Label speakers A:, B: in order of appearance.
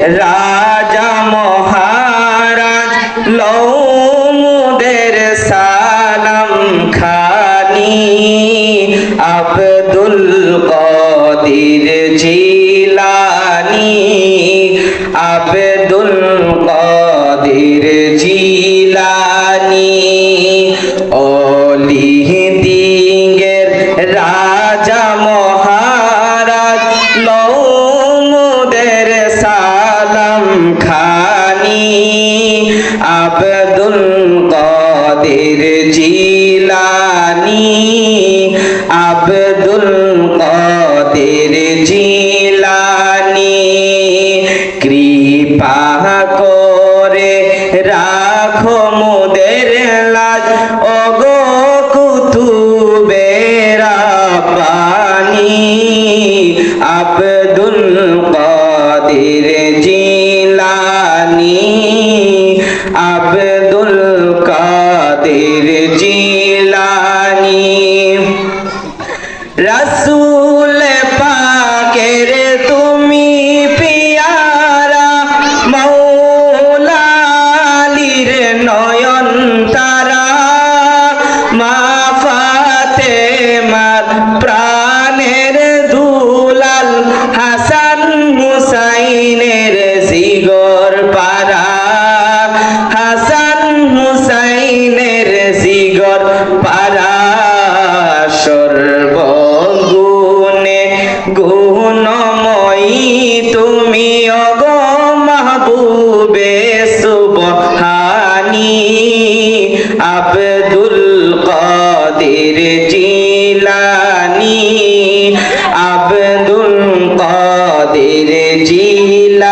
A: রাজা মহারাজ লৌমুদের সালাম খানি। আব্দুল কদির জিলানি। আব্দুল কদির জিলানি। খানি আব্দুল কদির জিলানি আব্দুল কদির জিলানি কৃপা করে রাখো মোদের লাজ। ওগো কুতুবেরা পানি আব্দুল কাদের রসুল গুণময়ী তুমি অগ মাহবুবে সুবহানি। আব্দুল কাদের জিলানি। আব্দুল কাদের জিলানি